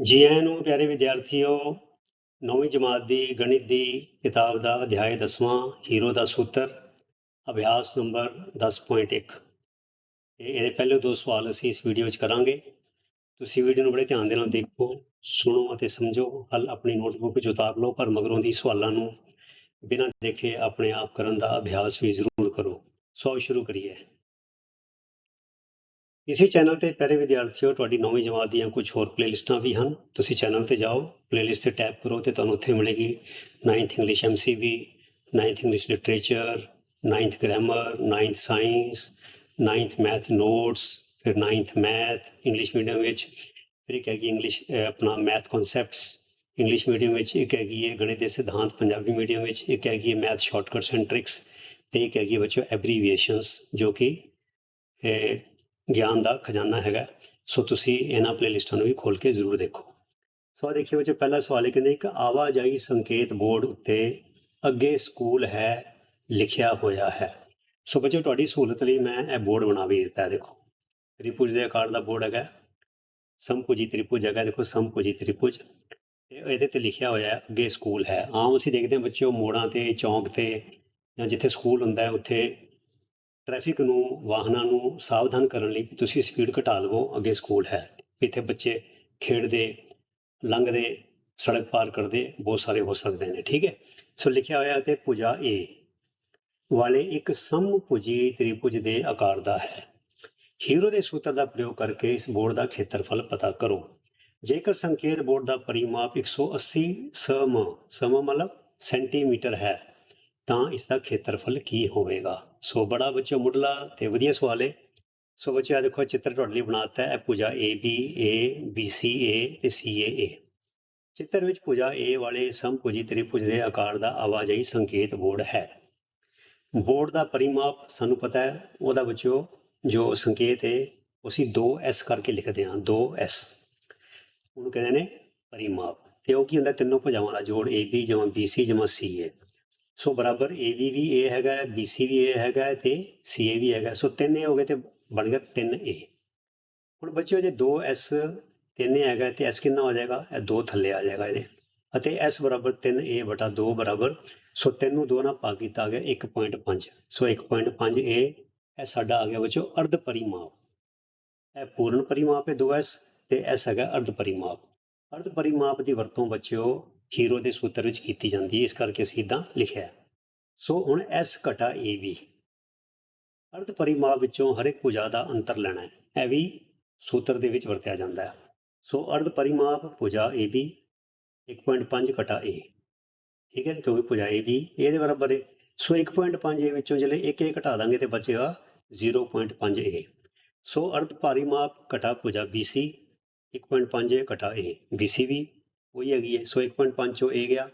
ਜੀ ਆਇਆਂ ਨੂੰ ਪਿਆਰੇ ਵਿਦਿਆਰਥੀਓ, ਨੌਵੀਂ ਜਮਾਤ ਦੀ ਗਣਿਤ ਦੀ ਕਿਤਾਬ ਦਾ ਅਧਿਆਇ 10ਵਾਂ ਹੀਰੋ ਦਾ ਸੂਤਰ, ਅਭਿਆਸ ਨੰਬਰ 10.1 ਤੇ ਇਹਦੇ ਪਹਿਲੇ ਦੋ ਸਵਾਲ ਅਸੀਂ ਇਸ ਵੀਡੀਓ ਵਿੱਚ ਕਰਾਂਗੇ। ਤੁਸੀਂ ਵੀਡੀਓ ਨੂੰ ਬੜੇ ਧਿਆਨ ਦੇ ਨਾਲ ਦੇਖੋ, ਸੁਣੋ ਅਤੇ ਸਮਝੋ। ਹੱਲ ਆਪਣੀ ਨੋਟਬੁੱਕ ਵਿੱਚ ਉਤਾਰ ਲਓ, ਪਰ ਮਗਰੋਂ ਦੀ ਸਵਾਲਾਂ ਨੂੰ ਬਿਨਾਂ ਦੇਖੇ ਆਪਣੇ ਆਪ ਕਰਨ ਦਾ ਅਭਿਆਸ ਵੀ ਜ਼ਰੂਰ ਕਰੋ। ਸੋ ਸ਼ੁਰੂ ਕਰੀਏ। ਇਸੇ ਚੈਨਲ ਤੇ ਪਿਆਰੇ ਵਿਦਿਆਰਥੀਓ, ਤੁਹਾਡੀ ਨੌਵੀਂ ਜਮਾਤ ਦੀਆਂ ਕੁਝ ਹੋਰ ਪਲੇਲਿਸਟਾਂ ਵੀ ਹਨ। ਤੁਸੀਂ ਚੈਨਲ ਤੇ ਜਾਓ ਪਲੇਲਿਸਟ ਤੇ ਟੈਪ ਕਰੋ ਤੇ ਤੁਹਾਨੂੰ ਉੱਥੇ ਮਿਲੇਗੀ। 9th English MCV 9th English literature 9th grammar 9th science 9th math notes ਫਿਰ 9th ਮੈਥ ਇੰਗਲਿਸ਼ ਮੀਡੀਅਮ ਵਿੱਚ ਫਿਰ ਇੱਕ ਹੈਗੀ ਇੰਗਲਿਸ਼ ਆਪਣਾ ਮੈਥ ਕਨਸੈਪਟਸ ਇੰਗਲਿਸ਼ ਮੀਡੀਅਮ ਵਿੱਚ ਇੱਕ ਹੈਗੀ ਹੈ ਗਣਿਤ ਦੇ ਸਿਧਾਂਤ, ਪੰਜਾਬੀ ਮੀਡੀਅਮ ਵਿੱਚ ਇੱਕ ਹੈਗੀ ਹੈ ਮੈਥ ਸ਼ਾਰਟਕਟਸ ਐਂਡ ਟ੍ਰਿਕਸ ਤੇ ਇੱਕ ਹੈਗੀ ਹੈ ਬੱਚੋ ਐਬਰੀਵੀਏਸ਼ਨਸ ਜੋ ਕਿ ਗਿਆਨ ਦਾ ਖਜ਼ਾਨਾ ਹੈਗਾ। ਸੋ ਤੁਸੀਂ ਇਹਨਾਂ ਪਲੇਲਿਸਟਾਂ ਨੂੰ ਵੀ ਖੋਲ ਕੇ ਜ਼ਰੂਰ ਦੇਖੋ। ਸੋ ਆਹ ਦੇਖੀਏ ਬੱਚੇ, ਪਹਿਲਾ ਸਵਾਲ ਇਹ ਕਹਿੰਦੇ, ਇੱਕ ਆਵਾਜਾਈ ਸੰਕੇਤ ਬੋਰਡ ਉੱਤੇ ਅੱਗੇ ਸਕੂਲ ਹੈ, ਲਿਖਿਆ ਹੋਇਆ ਹੈ। ਸੋ ਬੱਚੇ, ਤੁਹਾਡੀ ਸਹੂਲਤ ਲਈ ਮੈਂ ਇਹ ਬੋਰਡ ਬਣਾ ਵੀ ਦਿੱਤਾ ਹੈ, ਦੇਖੋ। ਤ੍ਰਿਭੁਜ ਦੇ ਆਕਾਰ ਦਾ ਬੋਰਡ ਹੈਗਾ। ਸੰਭੁਜੀ ਤ੍ਰਿਭੁਜ ਹੈਗਾ, ਦੇਖੋ, ਸੰਭੁਜੀ ਤ੍ਰਿਭੁਜ। ਤੇ ਇਹਦੇ ਤੇ ਲਿਖਿਆ ਹੋਇਆ ਹੈ, ਅੱਗੇ ਸਕੂਲ ਹੈ। ਆਮ ਅਸੀਂ ਦੇਖਦੇ ਹਾਂ ਬੱਚਿਓ ਮੋੜਾਂ ਤੇ, ਚੌਂਕ ਤੇ ਜਾਂ ਜਿੱਥੇ ਸਕੂਲ ਹੁੰਦਾ ਹੈ, ਉੱਥੇ ਟ੍ਰੈਫਿਕ ਨੂੰ, ਵਾਹਨਾਂ ਨੂੰ ਸਾਵਧਾਨ ਕਰਨ ਲਈ ਤੁਸੀਂ ਸਪੀਡ ਘਟਾ ਲਵੋ। ਅੱਗੇ ਸਕੂਲ ਹੈ। ਇੱਥੇ ਬੱਚੇ ਖੇਡਦੇ, ਲੰਘਦੇ, ਸੜਕ ਪਾਰ ਕਰਦੇ, ਬਹੁਤ ਸਾਰੇ ਹੋ ਸਕਦੇ ਨੇ, ਠੀਕ ਹੈ? ਸੋ ਲਿਖਿਆ ਹੋਇਆ ਤੇ ਭੁਜਾ ਏ ਵਾਲੇ ਇੱਕ ਸਮਭੁਜੀ ਤ੍ਰਿਭੁਜ ਦੇ ਆਕਾਰ ਦਾ ਹੈ। ਹੀਰੋ ਦੇ ਸੂਤਰ ਦਾ ਪ੍ਰਯੋਗ ਕਰਕੇ ਇਸ ਬੋਰਡ ਦਾ ਖੇਤਰਫਲ ਪਤਾ ਕਰੋ। ਜੇਕਰ ਸੰਕੇਤ ਬੋਰਡ ਦਾ ਪਰਿਮਾਪ 180 ਸਮ ਸਮ ਮਤਲਬ ਸੈਂਟੀਮੀਟਰ ਹੈ, ਤਾਂ ਇਸ ਦਾ ਖੇਤਰਫਲ ਕੀ ਹੋਵੇਗਾ? ਸੋ ਬੜਾ ਬੱਚੋ ਮੁੱਢਲਾ ਤੇ ਵਧੀਆ ਸਵਾਲ ਹੈ ਸੋ ਬੱਚੇ ਆ ਦੇਖੋ ਚਿੱਤਰ ਤੁਹਾਡੇ ਲਈ ਬਣਾਤਾ ਹੈ। ਪੂਜਾ A B A B C ਏ ਤੇ ਸੀ ਏ ਏ ਚਿੱਤਰ ਵਿੱਚ ਪੂਜਾ ਏ ਵਾਲੇ ਸਮਭੁਜੀ ਤ੍ਰਿਭੁਜ ਦੇ ਆਕਾਰ ਦਾ ਆਵਾਜਾਈ ਸੰਕੇਤ ਬੋਰਡ ਹੈ। ਬੋਰਡ ਦਾ ਪਰਿਮਾਪ ਸਾਨੂੰ ਪਤਾ ਹੈ। ਉਹਦਾ ਬੱਚੋ ਜੋ ਸੰਕੇਤ ਹੈ ਉਸੇ 2s ਕਰਕੇ ਲਿਖਦੇ ਹਾਂ। 2s ਉਹਨੂੰ ਕਹਿੰਦੇ ਨੇ ਪਰਿਮਾਪ। ਤੇ ਉਹ ਕੀ ਹੁੰਦਾ? ਤਿੰਨੋਂ ਭੁਜਾਵਾਂ ਦਾ ਜੋੜ AB ਜਮਾ BC ਜਮਾ CA ਸੋ ਬਰਾਬਰ AB ਵੀ A ਹੈਗਾ ਹੈ BC ਵੀ A ਹੈਗਾ ਹੈ ਤੇ CA ਵੀ ਹੈਗਾ। ਸੋ ਤਿੰਨ A ਹੋ ਗਏ ਤੇ ਬਣ ਗਿਆ 3A ਹੁਣ ਬੱਚਿਓ, ਜੇ 2S 3A ਹੈਗਾ ਤੇ S ਕਿੰਨਾ ਹੋ ਜਾਏਗਾ? ਇਹ 2 ਥੱਲੇ ਆ ਜਾਏਗਾ ਇਹਦੇ। ਅਤੇ S ਬਰਾਬਰ 3A ਬਟਾ 2 ਬਰਾਬਰ, ਸੋ ਤਿੰਨ ਨੂੰ 2 ਨਾਲ ਭਾਗ ਕੀਤਾ ਗਿਆ 1.5 ਸੋ 1.5A ਇਹ ਸਾਡਾ ਆ ਗਿਆ ਬੱਚਿਓ ਅਰਧ ਪਰਿਮਾਪ। ਇਹ ਪੂਰਨ ਪਰਿਮਾਪ ਹੈ 2S ਤੇ S ਹੈਗਾ ਅਰਧ ਪਰਿਮਾਪ। ਅਰਧ ਪਰਿਮਾਪ ਦੀ ਵਰਤੋਂ ਬੱਚਿਓ ਹੀਰੋ ਦੇ ਸੂਤਰ ਵਿੱਚ ਕੀਤੀ ਜਾਂਦੀ ਹੈ, ਇਸ ਕਰਕੇ ਅਸੀਂ ਇਦਾਂ ਲਿਖਿਆ ਸੋ ਹੁਣ S ਘਟਾ AB ਅਰਧ ਪਰਿਮਾਪ ਵਿੱਚੋਂ ਹਰ ਇੱਕ ਭੁਜਾ ਦਾ ਅੰਤਰ ਲੈਣਾ ਹੈ। ਇਹ ਵੀ ਸੂਤਰ ਦੇ ਵਿੱਚ ਵਰਤਿਆ ਜਾਂਦਾ ਹੈ। ਸੋ ਅਰਧ ਪਰਿਮਾਪ ਭੁਜਾ AB 1.5 ਘਟਾ A ਠੀਕ ਹੈ ਕਿਉਂਕਿ ਭੁਜਾ AB ਇਹਦੇ ਬਰਾਬਰ ਹੈ ਸੋ 1.5 A ਵਿੱਚੋਂ ਜਿਹੜੇ ਇੱਕ ਇੱਕ ਘਟਾ ਦਾਂਗੇ ਤੇ ਬਚੇਗਾ 0.5 A ਸੋ ਅਰਧ ਭਾਰੀ ਮਾਪ ਘਟਾ ਭੁਜਾ BC 1.5 A ਘਟਾ A BC ਵੀ। ਉਹੀ ਹੈਗੀ ਹੈ। ਸੋ 1.5 ਚੋਂ a ਗਿਆ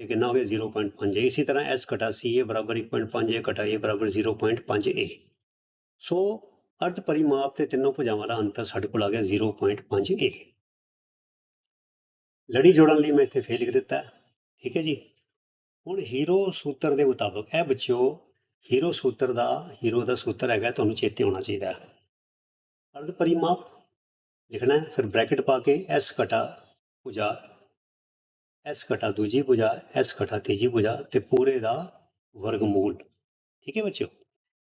ਇਹ ਕਿੰਨਾ ਹੋ ਗਿਆ? 0.5 ਇਸੇ ਤਰ੍ਹਾਂ s ਘਟਾ ca ਬਰਾਬਰ 1.5 a ਘਟਾ a ਬਰਾਬਰ 0.5 a ਸੋ ਅਰਧ ਪਰਿਮਾਪ ਤੇ ਤਿੰਨੋਂ ਭੁਜਾਵਾਂ ਦਾ ਅੰਤਰ ਸਾਡੇ ਕੋਲ ਆ ਗਿਆ 0.5 a ਲੜੀ ਜੋੜਨ ਲਈ ਮੈਂ ਇੱਥੇ ਫੇਰ ਲਿਖ ਦਿੱਤਾ। ਠੀਕ ਹੈ ਜੀ? ਹੁਣ ਹੀਰੋ ਸੂਤਰ ਦੇ ਮੁਤਾਬਕ, ਇਹ ਬੱਚਿਓ ਹੀਰੋ ਸੂਤਰ ਦਾ ਹੀਰੋ ਦਾ ਸੂਤਰ ਹੈਗਾ, ਤੁਹਾਨੂੰ ਚੇਤੇ ਹੋਣਾ ਚਾਹੀਦਾ। ਅਰਧ ਪਰਿਮਾਪ ਲਿਖਣਾ ਹੈ, ਫਿਰ ਬ੍ਰੈਕਟ ਪਾ ਕੇ s ਘਟਾ ਭੁਜਾ s ਘਟਾ ਦੂਜੀ ਭੁਜਾ s ਘਟਾ ਤੀਜੀ ਭੁਜਾ ਤੇ ਪੂਰੇ ਦਾ ਵਰਗਮੂਲ। ਠੀਕ ਹੈ ਬੱਚਿਓ?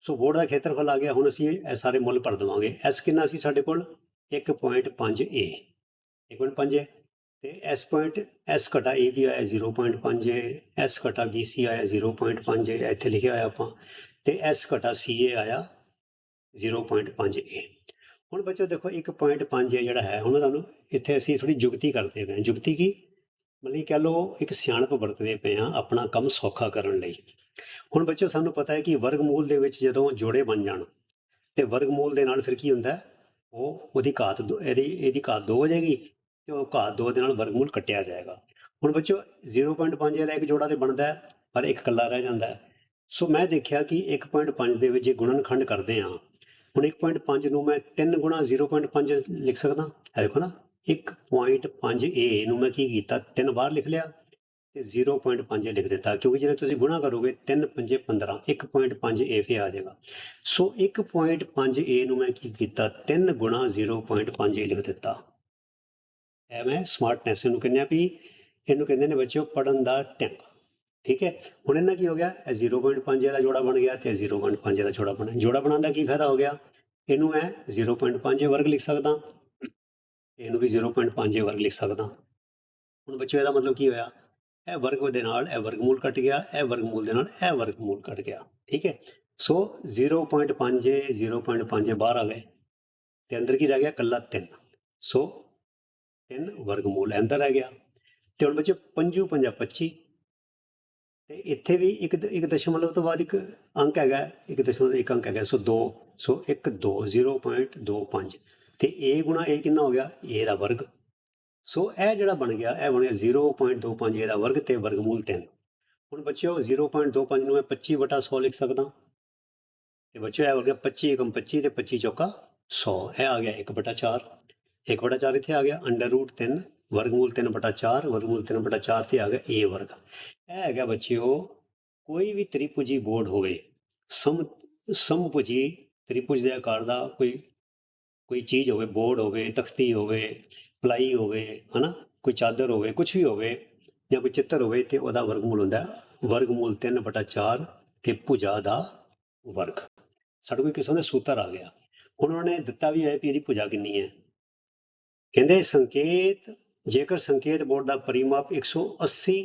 ਸੋ ਬੋਰਡ ਦਾ ਖੇਤਰਫਲ ਆ ਗਿਆ, ਹੁਣ ਅਸੀਂ ਇਹ ਸਾਰੇ ਮੁੱਲ ਭਰ ਦਵਾਂਗੇ। S ਕਿੰਨਾ ਸੀ ਸਾਡੇ ਕੋਲ? 1.5 a 1.5 ਹੈ ਤੇ s ਪੁਆਇੰਟ s ਘਟਾ a ਵੀ ਆਇਆ 0.5 ਹੈ s ਘਟਾ bc ਆਇਆ 0.5 ਹੈ ਇੱਥੇ ਲਿਖਿਆ ਹੋਇਆ ਆਪਾਂ। ਤੇ s ਘਟਾ ca ਆਇਆ 0.5 a ਹੁਣ ਬੱਚੋ ਦੇਖੋ 1.5 ਜਿਹੜਾ ਹੈ, ਹੁਣ ਤੁਹਾਨੂੰ ਇੱਥੇ ਅਸੀਂ ਥੋੜੀ ਜੁਗਤੀ ਕਰਦੇ ਪਏ ਹਾਂ। ਜੁਗਤੀ ਕੀ? ਮਤਲਬ ਕਹ ਲਓ, ਇੱਕ ਸਿਆਣਪ ਵਰਤਦੇ ਪਏ ਹਾਂ ਆਪਣਾ ਕੰਮ ਸੌਖਾ ਕਰਨ ਲਈ। ਹੁਣ ਬੱਚੋ ਸਾਨੂੰ ਪਤਾ ਹੈ ਕਿ ਵਰਗਮੂਲ ਦੇ ਵਿੱਚ ਜਦੋਂ ਜੋੜੇ ਬਣ ਜਾਣ, ਤੇ ਵਰਗਮੂਲ ਦੇ ਨਾਲ ਫਿਰ ਕੀ ਹੁੰਦਾ ਉਹ ਉਹਦੀ ਘਾਤ ਦੋ- ਇਹਦੀ ਇਹਦੀ ਘਾਤ 2 ਹੋ ਜਾਏਗੀ ਤੇ ਉਹ ਘਾਤ 2 ਦੇ ਨਾਲ ਵਰਗਮੂਲ ਕੱਟਿਆ ਜਾਏਗਾ। ਹੁਣ ਬੱਚੋ 0.5 ਦਾ ਇੱਕ ਜੋੜਾ ਤੇ ਬਣਦਾ ਪਰ ਇੱਕ ਕੱਲਾ ਰਹਿ ਜਾਂਦਾ ਸੋ ਮੈਂ ਦੇਖਿਆ ਕਿ 1.5 ਦੇ ਵਿੱਚ ਜੇ ਗੁਣਨਖੰਡ ਕਰਦੇ ਹਾਂ ਹੁਣ 1.5 ਨੂੰ ਮੈਂ 3 ਗੁਣਾ 0.5 ਲਿਖ ਸਕਦਾ। ਇਹ ਦੇਖੋ ਨਾ 1.5a ਨੂੰ ਮੈਂ ਕੀ ਕੀਤਾ? ਤਿੰਨ ਵਾਰ ਲਿਖ ਲਿਆ ਤੇ 0.5 ਲਿਖ ਦਿੱਤਾ। ਕਿਉਂਕਿ ਜਦੋਂ ਤੁਸੀਂ ਗੁਣਾ ਕਰੋਗੇ 3 5 15 1.5a ਫੇ ਆ ਜਾਏਗਾ। ਸੋ 1.5a ਨੂੰ ਮੈਂ ਕੀ ਕੀਤਾ? 3 ਗੁਣਾ 0.5a ਲਿਖ ਦਿੱਤਾ। ਇਹ ਮੈਂ ਸਮਾਰਟਨੈਸ ਨੂੰ ਕਹਿੰਦੇ ਆ ਵੀ, ਇਹਨੂੰ ਕਹਿੰਦੇ ਨੇ ਬੱਚਿਓ ਪੜਨ ਦਾ ਢੰਗ ਠੀਕ ਹੈ? ਹੁਣ ਇਹਨਾਂ ਕੀ ਹੋ ਗਿਆ? ਇਹ 0.5 ਦਾ ਜੋੜਾ ਬਣ ਗਿਆ ਤੇ 0.5 ਦਾ ਜੋੜਾ ਬਣਿਆ ਜੋੜਾ ਬਣਾਉਣ ਦਾ ਕੀ ਫਾਇਦਾ ਹੋ ਗਿਆ? ਇਹਨੂੰ ਮੈਂ 0.5 ਵਰਗ ਲਿਖ ਸਕਦਾ। ਇਹਨੂੰ ਵੀ 0.5 ਵਰਗ ਲਿਖ ਸਕਦਾ। ਹੁਣ ਬੱਚਿਓ, ਇਹਦਾ ਮਤਲਬ ਕੀ ਹੋਇਆ? ਇਹ ਵਰਗ ਦੇ ਨਾਲ ਇਹ ਵਰਗਮੂਲ ਕੱਟ ਗਿਆ, ਇਹ ਵਰਗਮੂਲ ਦੇ ਨਾਲ ਇਹ ਵਰਗਮੂਲ ਕੱਟ ਗਿਆ। ਠੀਕ ਹੈ? ਸੋ 0.5 0.5 ਬਾਹਰ ਆ ਗਏ। ਤੇ ਅੰਦਰ ਕੀ ਰਹਿ ਗਿਆ? ਕੱਲਾ 3 ਸੋ 3 ਵਰਗਮੂਲ ਅੰਦਰ ਰਹਿ ਗਿਆ। ਤੇ ਹੁਣ ਬੱਚੇ ਪੰਜੂ ਪੰਜਾ 25 ਤੇ ਇੱਥੇ ਵੀ ਇੱਕ ਇੱਕ ਦਸ਼ਮਲਵ ਤੋਂ ਬਾਅਦ ਇੱਕ ਅੰਕ ਹੈਗਾ, ਇੱਕ ਦਸ਼ਮਲਵ ਇੱਕ ਅੰਕ ਹੈਗਾ, ਸੋ 2 ਸੋ 1 2 0.25 ਤੇ a ਗੁਣਾ a ਕਿੰਨਾ ਹੋ ਗਿਆ? A ਦਾ ਵਰਗ। ਸੋ ਇਹ ਜਿਹੜਾ ਬਣ ਗਿਆ, ਇਹ ਬਣ ਗਿਆ 0.25 a ਦਾ ਵਰਗ ਤੇ ਵਰਗਮੂਲ 3 ਹੁਣ ਬੱਚਿਓ 0.25 ਨੂੰ ਮੈਂ 25 ਵਟਾ 100 ਲਿਖ ਸਕਦਾ। ਤੇ ਬੱਚਿਓ, ਇਹ ਹੋ ਗਿਆ 25 ਏਕਮ 25 ਤੇ 25 ਚੌਕਾ 100 ਇਹ ਆ ਗਿਆ 1 ਬਟਾ 4 1 ਬਟਾ 4 ਇੱਥੇ ਆ ਗਿਆ ਅੰਡਰ ਰੂਟ 3 ਵਰਗਮੂਲ 3 ਬਟਾ 4 ਵਰਗਮੂਲ 3 ਬਟਾ 4 ਤੇ ਆ ਗਿਆ a ਵਰਗ। ਇਹ ਹੈਗਾ ਬੱਚਿਓ, ਕੋਈ ਵੀ ਤ੍ਰਿਭੁਜੀ ਬੋਰਡ ਹੋਵੇ, ਸਮ, ਸਮਭੁਜੀ, ਤ੍ਰਿਭੁਜ ਦੇ ਆਕਾਰ ਦਾ ਕੋਈ ਕੋਈ ਚੀਜ਼ ਹੋਵੇ, ਬੋਰਡ ਹੋਵੇ, ਤਖਤੀ ਹੋਵੇ, ਪਲਾਈ ਹੋਵੇ, ਹਨਾ, ਕੋਈ ਚਾਦਰ ਹੋਵੇ ਕੁਝ ਵੀ ਹੋਵੇ, ਜਾਂ ਕੋਈ ਚਿੱਤਰ ਹੋਵੇ, ਤੇ ਉਹਦਾ ਵਰਗਮੂਲ ਹੁੰਦਾ ਵਰਗਮੂਲ 3 ਬਟਾ 4 ਤੇ ਭੁਜਾ ਦਾ ਵਰਗ। ਸਾਡੇ ਕੋਲ ਕਿਸਮ ਦਾ ਸੂਤਰ ਆ ਗਿਆ। ਹੁਣ ਉਹਨਾਂ ਨੇ ਦਿੱਤਾ ਵੀ ਹੈ ਵੀ ਇਹਦੀ ਭੁਜਾ ਕਿੰਨੀ ਹੈ। ਕਹਿੰਦੇ ਸੰਕੇਤ ਜੇਕਰ ਸੰਕੇਤ ਬੋਰਡ ਦਾ ਪਰਿਮਾਪ 180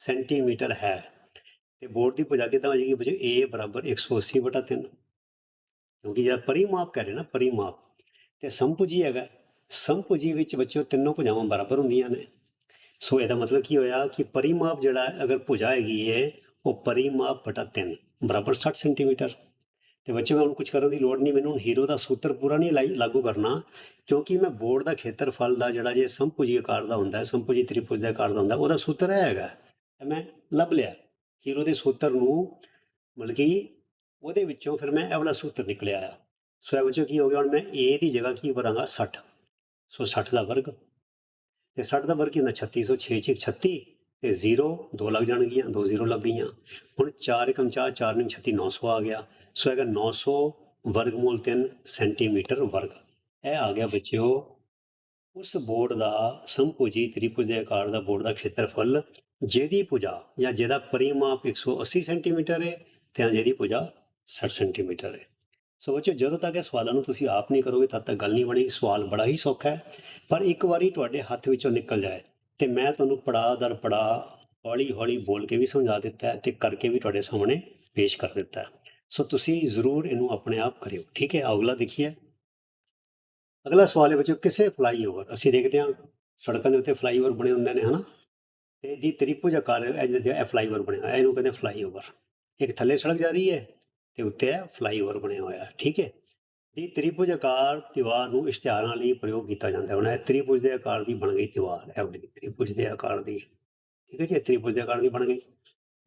ਸੈਂਟੀਮੀਟਰ ਹੈ, ਤੇ ਬੋਰਡ ਦੀ ਭੁਜਾ ਕਿੱਦਾਂ ਹੋ ਜਾਏਗੀ ਬੱਚੇ a ਬਰਾਬਰ 180 ਬਟਾ 3 ਕਿਉਂਕਿ ਜਿਹੜਾ ਪਰਿਮਾਪ ਕਰ ਰਹੇ ਨਾ, ਪਰਿਮਾਪ, ਤੇ ਸੰਪੁਜੀ ਹੈਗਾ। ਸੰਪੁਜੀ ਵਿੱਚ ਬੱਚਿਓ ਤਿੰਨੋਂ ਭੁਜਾਵਾਂ ਬਰਾਬਰ ਹੁੰਦੀਆਂ ਨੇ। ਸੋ ਇਹਦਾ ਮਤਲਬ ਕੀ ਹੋਇਆ ਕਿ ਪਰਿਮਾਪ ਜਿਹੜਾ ਅਗਰ ਭੁਜਾ ਹੈਗੀ ਹੈ ਉਹ ਪਰਿਮਾਪ ਬਟਾ 3 ਬਰਾਬਰ 60 ਸੈਂਟੀਮੀਟਰ। ਤੇ ਬੱਚੇ, ਮੈਂ ਹੁਣ ਕੁਝ ਕਰਨ ਦੀ ਲੋੜ ਨਹੀਂ, ਮੈਨੂੰ ਹੁਣ ਹੀਰੋ ਦਾ ਸੂਤਰ ਪੂਰਾ ਨਹੀਂ ਲਾਈ- ਲਾਗੂ ਕਰਨਾ, ਕਿਉਂਕਿ ਮੈਂ ਬੋਰਡ ਦਾ ਖੇਤਰਫਲ ਦਾ ਜਿਹੜਾ ਜੇ ਸੰਭੁਜੀ ਆਕਾਰ ਦਾ ਹੁੰਦਾ ਹੈ ਸੰਭੁਜੀ ਤ੍ਰਿਭੁਜ ਦੇ ਆਕਾਰ ਦਾ ਹੁੰਦਾ, ਉਹਦਾ ਸੂਤਰ ਇਹ ਹੈਗਾ। ਇਹ ਮੈਂ ਲੱਭ ਲਿਆ ਹੀਰੋ ਦੇ ਸੂਤਰ ਨੂੰ, ਮਤਲਬ ਕਿ ਉਹਦੇ ਵਿੱਚੋਂ ਫਿਰ ਮੈਂ ਇਹ ਵਾਲਾ ਸੂਤਰ ਨਿਕਲਿਆ ਆ। ਸੋ ਇਹ ਵਿੱਚੋਂ ਕੀ ਹੋ ਗਿਆ, ਹੁਣ ਮੈਂ a ਦੀ ਜਗ੍ਹਾ ਕੀ ਭਰਾਂਗਾ? 60 ਸੋ 60 ਦਾ ਵਰਗ। ਤੇ 60 ਦਾ ਵਰਗ ਕੀ ਹੁੰਦਾ? 36 ਸੋ 6 6 36 ਤੇ 0 ਦੋ ਲੱਗ ਜਾਣਗੀਆਂ, ਦੋ 0 ਲੱਗ ਗਈਆਂ। ਹੁਣ 4 ਏਕਮ 4 4 ਨੂੰ 36 900 ਆ ਗਿਆ। ਸੋ ਹੈਗਾ 900 ਵਰਗਮੂਲ 3 ਸੈਂਟੀਮੀਟਰ ਵਰਗ। ਇਹ ਆ ਗਿਆ ਬੱਚਿਓ, ਉਸ ਬੋਰਡ ਦਾ ਸੰਭੁਜੀ ਤ੍ਰਿਭੁਜ ਦੇ ਆਕਾਰ ਦਾ ਬੋਰਡ ਦਾ ਖੇਤਰਫਲ, ਜਿਹਦੀ ਭੁਜਾ ਜਾਂ ਜਿਹਦਾ ਪਰਿਮਾਪ 180 ਸੈਂਟੀਮੀਟਰ ਹੈ ਤੇ ਜਿਹਦੀ ਭੁਜਾ 60 ਸੈਂਟੀਮੀਟਰ ਹੈ ਸੋ ਬੱਚਿਓ, ਜਦੋਂ ਤੱਕ ਇਹ ਸਵਾਲਾਂ ਨੂੰ ਤੁਸੀਂ ਆਪ ਨਹੀਂ ਕਰੋਗੇ, ਤਦ ਤੱਕ ਗੱਲ ਨਹੀਂ ਬਣੇਗੀ ਸਵਾਲ ਬੜਾ ਹੀ ਸੌਖਾ ਹੈ, ਪਰ ਇੱਕ ਵਾਰੀ ਤੁਹਾਡੇ ਹੱਥ ਵਿੱਚੋਂ ਨਿਕਲ ਜਾਏ ਤੇ ਮੈਂ ਤੁਹਾਨੂੰ ਪੜਾ ਦਰ ਪੜਾ ਹੌਲੀ ਹੌਲੀ ਬੋਲ ਕੇ ਵੀ ਸਮਝਾ ਦਿੱਤਾ ਹੈ ਤੇ ਕਰਕੇ ਵੀ ਤੁਹਾਡੇ ਸਾਹਮਣੇ ਪੇਸ਼ ਕਰ ਦਿੱਤਾ ਹੈ। ਸੋ ਤੁਸੀਂ ਜ਼ਰੂਰ ਇਹਨੂੰ ਆਪਣੇ ਆਪ ਕਰਿਓ। ਠੀਕ ਹੈ ਅਗਲਾ ਦੇਖੀਏ। ਅਗਲਾ ਸਵਾਲ ਹੈ ਬੱਚਿਓ, ਕਿਸੇ ਫਲਾਈਓਵਰ ਅਸੀਂ ਦੇਖਦੇ ਹਾਂ, ਸੜਕਾਂ ਦੇ ਉੱਤੇ ਫਲਾਈਓਵਰ ਬਣੇ ਹੁੰਦੇ ਨੇ, ਹਨਾ? ਤੇ ਦੀ ਤ੍ਰਿਭੁਜ ਆਕਾਰ ਇਹ ਫਲਾਈਓਵਰ ਬਣਿਆ ਇਹਨੂੰ ਕਹਿੰਦੇ ਫਲਾਈਓਵਰ ਇੱਕ ਥੱਲੇ ਸੜਕ ਜਾ ਰਹੀ ਹੈ ਤੇ ਉੱਤੇ ਇਹ ਫਲਾਈਓਵਰ ਬਣਿਆ ਹੋਇਆ ਠੀਕ ਹੈ? ਦੀ ਤ੍ਰਿਭੁਜ ਆਕਾਰ ਦੀਵਾਰ ਨੂੰ ਇਸ਼ਤਿਹਾਰਾਂ ਲਈ ਪ੍ਰਯੋਗ ਕੀਤਾ ਜਾਂਦਾ ਹੁਣ ਇਹ ਤ੍ਰਿਭੁਜ ਦੇ ਆਕਾਰ ਦੀ ਬਣ ਗਈ ਦੀਵਾਰ ਇਹ ਤ੍ਰਿਭੁਜ ਦੇ ਆਕਾਰ ਦੀ। ਠੀਕ ਹੈ ਜੀ, ਇਹ ਤ੍ਰਿਭੁਜ ਦੇ ਆਕਾਰ ਦੀ ਬਣ ਗਈ।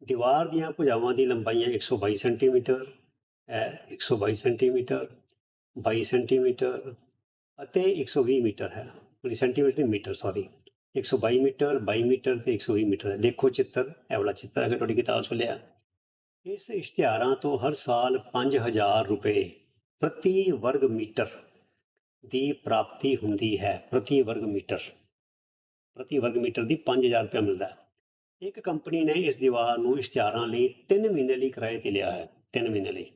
ਦੀਵਾਰ ਦੀਆਂ ਭੁਜਾਵਾਂ ਦੀ ਲੰਬਾਈਆਂ 122 ਸੈਂਟੀਮੀਟਰ, ਇਹ 122 ਸੈਂਟੀਮੀਟਰ 22 ਸੈਂਟੀਮੀਟਰ ਅਤੇ 120 ਮੀਟਰ ਹੈ। ਪੂਰੀ ਸੈਂਟੀਮੀਟਰ ਨਹੀਂ, ਮੀਟਰ ਸੌਰੀ 122 ਮੀਟਰ 22 ਮੀਟਰ ਤੇ 120 ਮੀਟਰ ਹੈ। ਦੇਖੋ ਚਿੱਤਰ, ਇਹ ਵਾਲਾ ਚਿੱਤਰ ਹੈ ਤੁਹਾਡੀ ਕਿਤਾਬ 'ਚ ਲਿਆ ਇਸ ਇਸ਼ਤਿਹਾਰਾਂ ਤੋਂ ਹਰ ਸਾਲ 5000 ਰੁਪਏ ਪ੍ਰਤੀ ਵਰਗ ਮੀਟਰ ਦੀ ਪ੍ਰਾਪਤੀ ਹੁੰਦੀ ਹੈ। ਪ੍ਰਤੀ ਵਰਗ ਮੀਟਰ, ਪ੍ਰਤੀ ਵਰਗ ਮੀਟਰ ਦੀ 5000 ਰੁਪਏ ਮਿਲਦਾ ਹੈ। ਇੱਕ ਕੰਪਨੀ ਨੇ ਇਸ ਦੀਵਾਰ ਨੂੰ ਇਸ਼ਤਿਹਾਰਾਂ ਲਈ 3 ਮਹੀਨੇ ਲਈ ਕਿਰਾਏ ਤੇ ਲਿਆ ਹੈ 3 ਮਹੀਨੇ ਲਈ।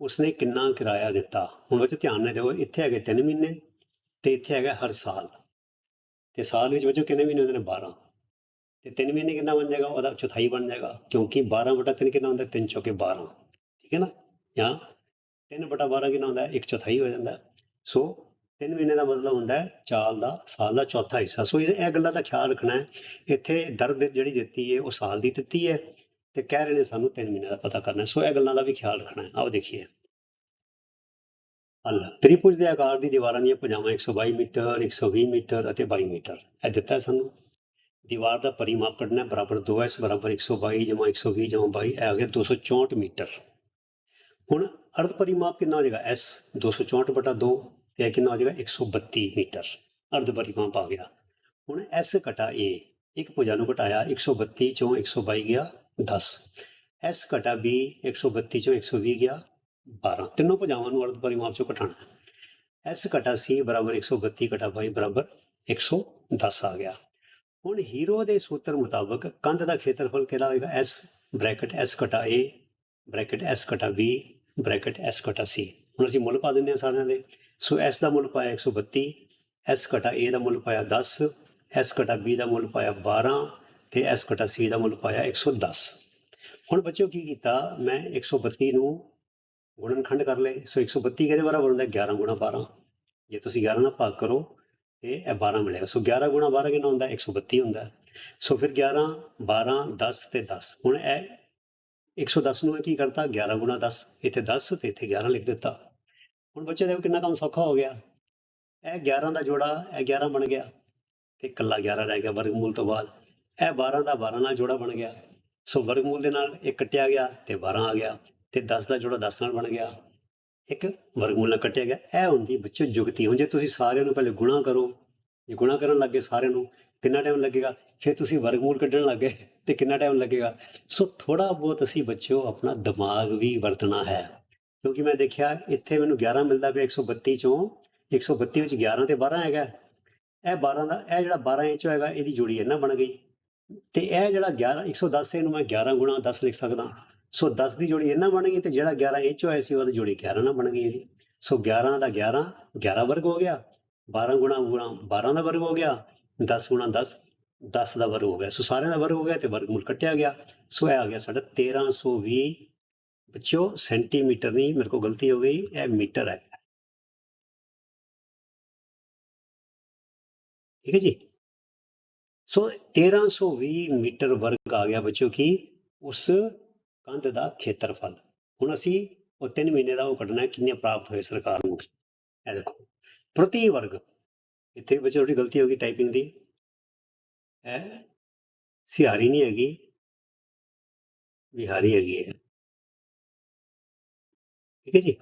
ਉਸਨੇ ਕਿੰਨਾ ਕਿਰਾਇਆ ਦਿੱਤਾ? ਹੁਣ ਵਿੱਚ ਧਿਆਨ ਨਾਲ ਦੇਖੋ, ਇੱਥੇ ਹੈਗੇ 3 ਮਹੀਨੇ ਤੇ ਇੱਥੇ ਹੈਗਾ ਹਰ ਸਾਲ। ਤੇ ਸਾਲ ਵਿੱਚ ਬੱਚੋ ਕਿੰਨੇ ਮਹੀਨੇ ਹੁੰਦੇ ਨੇ? 12 ਤੇ 3 ਮਹੀਨੇ ਕਿੰਨਾ ਬਣ ਜਾਏਗਾ? ਉਹਦਾ ਚੌਥਾਈ ਬਣ ਜਾਏਗਾ, ਕਿਉਂਕਿ 12 ਬਟਾ 3 ਕਿੰਨਾ ਹੁੰਦਾ? 3 ਚੌਕੇ 12 ਠੀਕ ਹੈ ਨਾ? ਜਾਂ 3 ਬਟਾ 12 ਕਿੰਨਾ ਹੁੰਦਾ? ਇੱਕ ਚੌਥਾਈ ਹੋ ਜਾਂਦਾ। ਸੋ 3 ਮਹੀਨੇ ਦਾ ਮਤਲਬ ਹੁੰਦਾ ਹੈ ਚਾਲ ਦਾ ਸਾਲ ਦਾ ਚੌਥਾ ਹਿੱਸਾ। ਸੋ ਇਹ ਗੱਲਾਂ ਦਾ ਖਿਆਲ ਰੱਖਣਾ ਹੈ। ਇੱਥੇ ਦਰਦ ਜਿਹੜੀ ਦਿੱਤੀ ਹੈ ਉਹ ਸਾਲ ਦੀ ਦਿੱਤੀ ਹੈ ਤੇ ਕਹਿ ਰਹੇ ਨੇ ਸਾਨੂੰ 3 ਮਹੀਨੇ ਦਾ ਪਤਾ ਕਰਨਾ ਸੋ ਇਹ ਗੱਲਾਂ ਦਾ ਵੀ ਖਿਆਲ ਰੱਖਣਾ ਹੈ। ਆਓ ਦੇਖੀਏ। ਹੱਲ। ਤ੍ਰਿਭੁਜ ਦੇ ਆਕਾਰ ਦੀ ਦੀਵਾਰਾਂ ਦੀਆਂ ਭੁਜਾਵਾਂ 122 ਮੀਟਰ 120 ਮੀਟਰ ਅਤੇ 22 ਮੀਟਰ। ਇਹ ਦਿੱਤਾ ਸਾਨੂੰ। ਦੀਵਾਰ ਦਾ ਪਰਿਮਾਪ ਕੱਢਣਾ ਹੈ, ਬਰਾਬਰ 2s ਬਰਾਬਰ 122 ਜਮਾ 120 ਜਮਾ 22 ਇਹ ਆ ਗਿਆ 264 ਮੀਟਰ। ਹੁਣ ਅਰਧ ਪਰਿਮਾਪ ਕਿੰਨਾ ਹੋ ਜਾਏਗਾ? S 264 ਬਟਾ 2 ਇਹ ਕਿੰਨਾ ਹੋ ਜਾਏਗਾ 132 ਮੀਟਰ। ਅਰਧ ਪਰਿਮਾਪ ਆ ਗਿਆ। ਹੁਣ s ਘਟਾ a, ਇੱਕ ਭੁਜਾ ਨੂੰ ਘਟਾਇਆ 132 ਚੋਂ 122 ਗਿਆ 10 s ਘਟਾ b 132 ਚੋਂ 120 ਗਿਆ 12 ਤਿੰਨੋਂ ਭੁਜਾਵਾਂ ਨੂੰ ਅਰਧ ਪਰਿਮਾਪ ਚੋਂ ਘਟਾਣਾ ਹੈ s ਘਟਾ c ਬਰਾਬਰ 132 ਘਟਾ 22 ਬਰਾਬਰ 110 ਆ ਗਿਆ। ਹੁਣ ਹੀਰੋ ਦੇ ਸੂਤਰ ਮੁਤਾਬਕ ਕੰਧ ਦਾ ਖੇਤਰਫਲ ਕਿਹੜਾ ਹੋਏਗਾ? S ਬ੍ਰੈਕਟ s ਘਟਾ a, ਬ੍ਰੈਕਟ s ਘਟਾ b, ਬ੍ਰੈਕਟ s ਘਟਾ c ਹੁਣ ਅਸੀਂ ਮੁੱਲ ਪਾ ਦਿੰਦੇ ਹਾਂ ਸਾਰਿਆਂ ਦੇ। ਸੋ s ਦਾ ਮੁੱਲ ਪਾਇਆ 132 s ਘਟਾ a ਦਾ ਮੁੱਲ ਪਾਇਆ 10 s ਘਟਾ b ਦਾ ਮੁੱਲ ਪਾਇਆ 12 ਤੇ s ਘਟਾ c ਦਾ ਮੁੱਲ ਪਾਇਆ 110 ਹੁਣ ਬੱਚਿਓ ਕੀ ਕੀਤਾ? ਮੈਂ 132 ਨੂੰ ਗੁਣਨਖੰਡ ਕਰ ਲਏ। ਸੋ 132 ਕਿਹਦੇ ਬਰਾਬਰ ਹੁੰਦਾ ਹੈ? 11 ਗੁਣਾ 12 ਜੇ ਤੁਸੀਂ 11 ਨਾਲ ਭਾਗ ਕਰੋ, ਤੇ ਇਹ 12 ਮਿਲੇਗਾ। ਸੋ 11 ਗੁਣਾ 12 ਕਿੰਨਾ ਹੁੰਦਾ? ਹੈ? 132 ਹੁੰਦਾ। ਸੋ ਫਿਰ 11 12 10 ਤੇ 10 ਹੁਣ ਇਹ 110 ਨੂੰ ਇਹ ਕੀ ਕਰਤਾ? 11 ਗੁਣਾ 10 ਇੱਥੇ 10 ਤੇ ਇੱਥੇ 11 ਲਿਖ ਦਿੱਤਾ। ਹੁਣ ਬੱਚੇ ਦੇਖੋ ਕਿੰਨਾ ਕੰਮ ਸੌਖਾ ਹੋ ਗਿਆ। ਇਹ 11 ਦਾ ਜੋੜਾ, ਇਹ 11 ਬਣ ਗਿਆ ਤੇ ਇਕੱਲਾ 11 ਰਹਿ ਗਿਆ ਵਰਗਮੂਲ ਤੋਂ ਬਾਅਦ। ਇਹ 12 ਦਾ 12 ਨਾਲ ਜੋੜਾ ਬਣ ਗਿਆ। ਸੋ ਵਰਗਮੂਲ ਦੇ ਨਾਲ ਇੱਕ ਕੱਟਿਆ ਗਿਆ ਤੇ 12 ਆ ਗਿਆ ਤੇ 10 ਦਾ ਜੋੜਾ 10 ਨਾਲ ਬਣ ਗਿਆ। ਇੱਕ ਵਰਗਮੂਲ ਨਾਲ ਕੱਟਿਆ ਗਿਆ। ਇਹ ਹੁੰਦੀ ਬੱਚੋ ਜੁਗਤੀ। ਹੁਣ ਜੇ ਤੁਸੀਂ ਸਾਰਿਆਂ ਨੂੰ ਪਹਿਲੇ ਗੁਣਾ ਕਰੋ, ਜੇ ਗੁਣਾ ਕਰਨ ਲੱਗੇ ਸਾਰਿਆਂ ਨੂੰ, ਕਿੰਨਾ ਟਾਈਮ ਲੱਗੇਗਾ? ਫਿਰ ਤੁਸੀਂ ਵਰਗਮੂਲ ਕੱਢਣ ਲੱਗੇ ਤੇ ਕਿੰਨਾ ਟਾਈਮ ਲੱਗੇਗਾ? ਸੋ ਥੋੜਾ ਬਹੁਤ ਅਸੀਂ ਬੱਚਿਓ ਆਪਣਾ ਦਿਮਾਗ ਵੀ ਵਰਤਣਾ ਹੈ। ਕਿਉਂਕਿ ਮੈਂ ਦੇਖਿਆ ਇੱਥੇ ਮੈਨੂੰ 11 ਮਿਲਦਾ ਪਿਆ 132 ਚੋਂ 132 ਵਿੱਚ 11 ਤੇ 12 ਹੈਗਾ। ਇਹ 12 ਦਾ, ਇਹ ਜਿਹੜਾ 12 ਇੰਚ ਹੋਏਗਾ, ਇਹਦੀ ਜੋੜੀ ਇਹਨਾਂ ਬਣ ਗਈ। ਤੇ ਇਹ ਜਿਹੜਾ 11 110 ਇਹਨੂੰ ਮੈਂ 11 ਗੁਣਾ 10 ਲਿਖ ਸਕਦਾ। ਸੋ 10 ਦੀ ਜੋੜੀ ਇਹਨਾਂ ਬਣ ਗਈ ਤੇ ਜਿਹੜਾ 11 ਇੰਚ ਹੋਇਆ ਸੀ, ਉਹਦੀ ਜੋੜੀ 11 ਨਾਲ ਬਣ ਗਈ ਇਹਦੀ। ਸੋ 11 ਦਾ 11 11 ਵਰਗ ਹੋ ਗਿਆ। 12 ਗੁਣਾ ਗੁਣਾ 12 ਦਾ ਵਰਗ ਹੋ ਗਿਆ। 10 ਗੁਣਾ 10 10 ਦਾ ਵਰਗ ਹੋ ਗਿਆ। ਸੋ ਸਾਰਿਆਂ ਦਾ ਵਰਗ ਹੋ ਗਿਆ ਤੇ ਵਰਗਮੂਲ ਕੱਟਿਆ ਗਿਆ। ਸੋ ਇਹ ਆ ਗਿਆ ਸਾਡਾ 1320 ਬੱਚਿਓ ਸੈਂਟੀਮੀਟਰ ਨਹੀਂ ਮੇਰੇ ਕੋਲ ਗਲਤੀ ਹੋ ਗਈ ਇਹ ਮੀਟਰ ਹੈ। ਠੀਕ ਹੈ ਜੀ? ਸੋ 1320 ਮੀਟਰ ਵਰਗ ਆ ਗਿਆ ਬੱਚਿਓ ਕੀ? ਉਸ ਕੰਧ ਦਾ ਖੇਤਰਫਲ। ਹੁਣ ਅਸੀਂ ਉਹ 3 ਮਹੀਨੇ ਦਾ ਉਹ ਕੱਢਣਾ ਹੈ, ਕਿੰਨੇ ਪ੍ਰਾਪਤ ਹੋਏ ਸਰਕਾਰ ਨੂੰ। ਇਹ ਦੇਖੋ ਪ੍ਰਤੀ ਵਰਗ। ਇੱਥੇ ਬੱਚੇ ਥੋੜੀ ਗਲਤੀ ਹੋ ਗਈ ਟਾਈਪਿੰਗ ਦੀ। ਇਹ ਸਿਹਾਰੀ ਨਹੀਂ ਹੈਗੀ। ਬਿਹਾਰੀ ਹੈਗੀ ਹੈ। ਠੀਕ ਹੈ ਜੀ?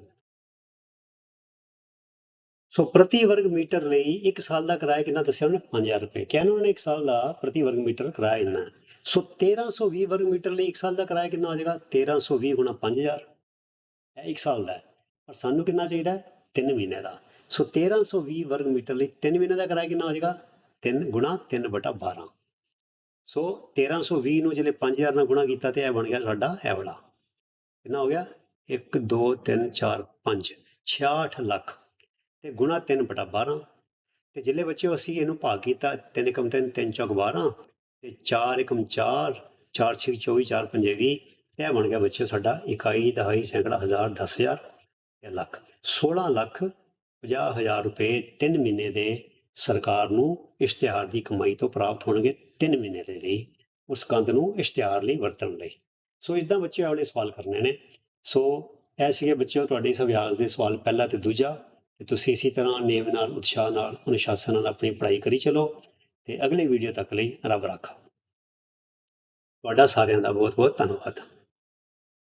ਸੋ ਪ੍ਰਤੀ ਵਰਗ ਮੀਟਰ ਲਈ 1 ਸਾਲ ਦਾ ਕਿਰਾਇਆ ਕਿੰਨਾ ਦੱਸਿਆ ਉਹਨੇ? 5000 ਰੁਪਏ। ਕਹਿੰਦੇ ਉਹਨਾਂ ਨੇ 1 ਸਾਲ ਦਾ ਪ੍ਰਤੀ ਵਰਗ ਮੀਟਰ ਕਿਰਾਇਆ ਇੰਨਾ ਹੈ। ਸੋ 1320 ਵਰਗ ਮੀਟਰ ਲਈ 1 ਸਾਲ ਦਾ ਕਿਰਾਇਆ ਕਿੰਨਾ ਹੋ ਜਾਏਗਾ? 1320 ਗੁਣਾ 5000 ਇਹ 1 ਸਾਲ ਦਾ ਪਰ ਸਾਨੂੰ ਕਿੰਨਾ ਚਾਹੀਦਾ ਹੈ? 3 ਮਹੀਨੇ ਦਾ। ਸੋ 1320 ਵਰਗ ਮੀਟਰ ਲਈ 3 ਮਹੀਨੇ ਦਾ ਕਿਰਾਇਆ ਕਿੰਨਾ ਹੋ ਜਾਏਗਾ? 3 ਗੁਣਾ 3 ਬਟਾ 12 ਸੋ 1320 ਨੂੰ ਜਿਹੜੇ 5000 ਨਾਲ ਗੁਣਾ ਕੀਤਾ ਤੇ ਇਹ ਬਣ ਗਿਆ ਸਾਡਾ ਇਹ ਵਾਲਾ। ਕਿੰਨਾ ਹੋ ਗਿਆ? 1 2 3 4 5 66 ਲੱਖ ਤੇ ਗੁਣਾ 3 ਬਟਾ 12 ਤੇ ਜਿਹੜੇ ਬੱਚੇ ਅਸੀਂ ਇਹਨੂੰ ਭਾਗ ਕੀਤਾ 3 ਕਮ 3 3 ਚੌਕ 12 ਤੇ 4 ਏਕਮ 4 4 6 24 4 5 20 ਇਹ ਬਣ ਗਿਆ ਬੱਚੇ ਸਾਡਾ ਇਕਾਈ, ਦਹਾਈ, ਸੈਂਕੜਾ, ਹਜ਼ਾਰ 10000 ਤੇ ਲੱਖ। 16 ਲੱਖ 50 ਹਜ਼ਾਰ ਰੁਪਏ 3 ਮਹੀਨੇ ਦੇ ਸਰਕਾਰ ਨੂੰ ਇਸ਼ਤਿਹਾਰ ਦੀ ਕਮਾਈ ਤੋਂ ਪ੍ਰਾਪਤ ਹੋਣਗੇ 3 ਮਹੀਨੇ ਦੇ ਲਈ, ਉਸ ਕੰਧ ਨੂੰ ਇਸ਼ਤਿਹਾਰ ਲਈ ਵਰਤਣ ਲਈ। ਸੋ ਇਦਾਂ ਬੱਚੇ ਆਪਣੇ ਸਵਾਲ ਕਰਨੇ ਨੇ। ਸੋ ਇਹ ਸੀਗੇ ਬੱਚਿਓ ਤੁਹਾਡੇ ਇਸ ਅਭਿਆਸ ਦੇ ਸਵਾਲ ਪਹਿਲਾ ਤੇ ਦੂਜਾ ਤੇ ਤੁਸੀਂ ਇਸੇ ਤਰ੍ਹਾਂ ਨੇਮ ਨਾਲ, ਉਤਸ਼ਾਹ ਨਾਲ, ਅਨੁਸ਼ਾਸਨ ਨਾਲ ਆਪਣੀ ਪੜ੍ਹਾਈ ਕਰੀ ਚਲੋ ਤੇ ਅਗਲੇ ਵੀਡੀਓ ਤੱਕ ਲਈ ਰੱਬ ਰਾਖਾ। ਤੁਹਾਡਾ ਸਾਰਿਆਂ ਦਾ ਬਹੁਤ ਬਹੁਤ ਧੰਨਵਾਦ।